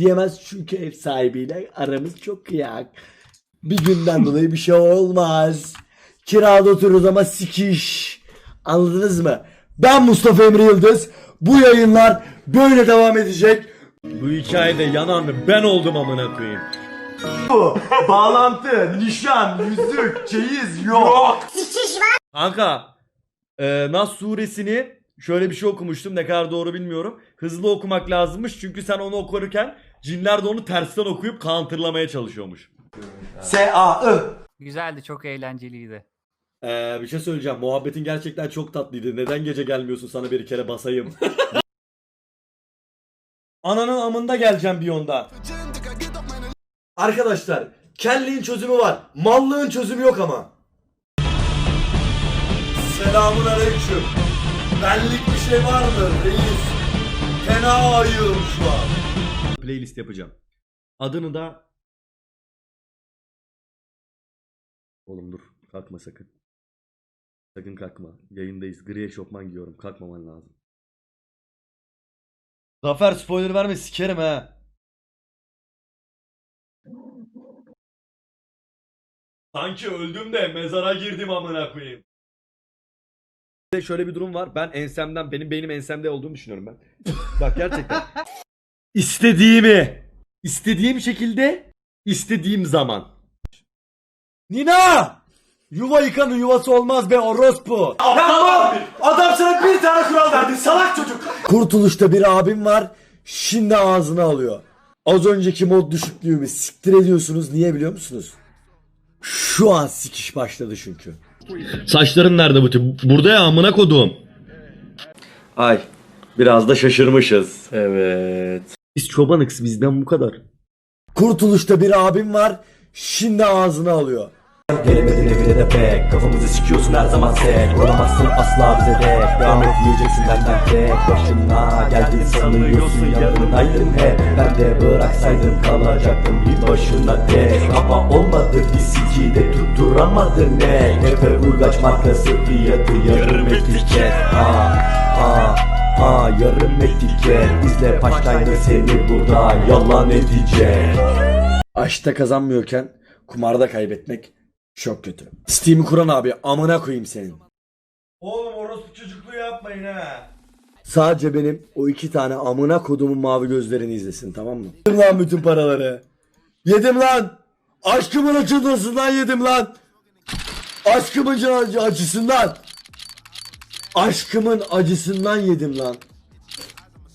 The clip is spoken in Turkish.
diyemez çünkü ev sahibiyle aramız çok kıyak. Bir günden dolayı bir şey olmaz. Kirada otururuz ama sikiş. Anladınız mı? Ben Mustafa Emre Yıldız. Bu yayınlar böyle devam edecek. Bu hikayede yanan ben oldum amına koyayım. Bağlantı, nişan, yüzük, çeyiz yok. Kanka e, Nas suresini şöyle bir şey okumuştum ne kadar doğru bilmiyorum. Hızlı okumak lazımmış çünkü sen onu okurken cinler de onu tersten okuyup counterlamaya çalışıyormuş. S-A-I. Güzeldi, çok eğlenceliydi. Ee, bir şey söyleyeceğim. Muhabbetin gerçekten çok tatlıydı. Neden gece gelmiyorsun sana bir kere basayım? Ananın amında geleceğim bir yonda. Arkadaşlar, kelliğin çözümü var. Mallığın çözümü yok ama. Selamun aleyküm. Benlik bir şey var mı reis? Fena ayıyorum şu an. Playlist yapacağım. Adını da... Oğlum dur. Kalkma sakın. Sakın kalkma. Yayındayız. Gri eşofman giyiyorum. Kalkmaman lazım. Zafer spoiler verme sikerim ha. Sanki öldüm de mezara girdim amına koyayım. Bir de Şöyle bir durum var. Ben ensemden, benim beynim ensemde olduğunu düşünüyorum ben. Bak gerçekten. İstediğimi, istediğim şekilde, istediğim zaman. Nina! Yuva yıkanın yuvası olmaz be orospu. Aptal Adam sana bir tane kural verdi salak çocuk. Kurtuluşta bir abim var. Şimdi ağzına alıyor. Az önceki mod düşüklüğümü siktir ediyorsunuz. Niye biliyor musunuz? Şu an sikiş başladı çünkü. Saçların nerede bu tip? Burada ya amına kodum. Ay biraz da şaşırmışız. Evet. Biz çobanıks bizden bu kadar. Kurtuluşta bir abim var. Şimdi ağzına alıyor. Gelemedin evine de pek Kafamızı sikiyorsun her zaman sek. Olamazsın asla bize dek Devam et yiyeceksin benden tek Başına geldin sanıyorsun yanındaydın hep. Ben de bıraksaydım kalacaktım bir başına tek Ama olmadı bir siki de tutturamadın ne? Efe Uygaç markası fiyatı yarım etiket Ha ha ha yarım etiket İzle paştaydı seni burada yalan edecek Aşkta kazanmıyorken kumarda kaybetmek çok kötü. Steam'i kuran abi amına koyayım senin. Oğlum orospu çocukluğu yapmayın ha. Sadece benim o iki tane amına kodumun mavi gözlerini izlesin tamam mı? Yedim lan bütün paraları. Yedim lan. Aşkımın acısından yedim lan. Aşkımın acı- acısından. Aşkımın acısından yedim lan.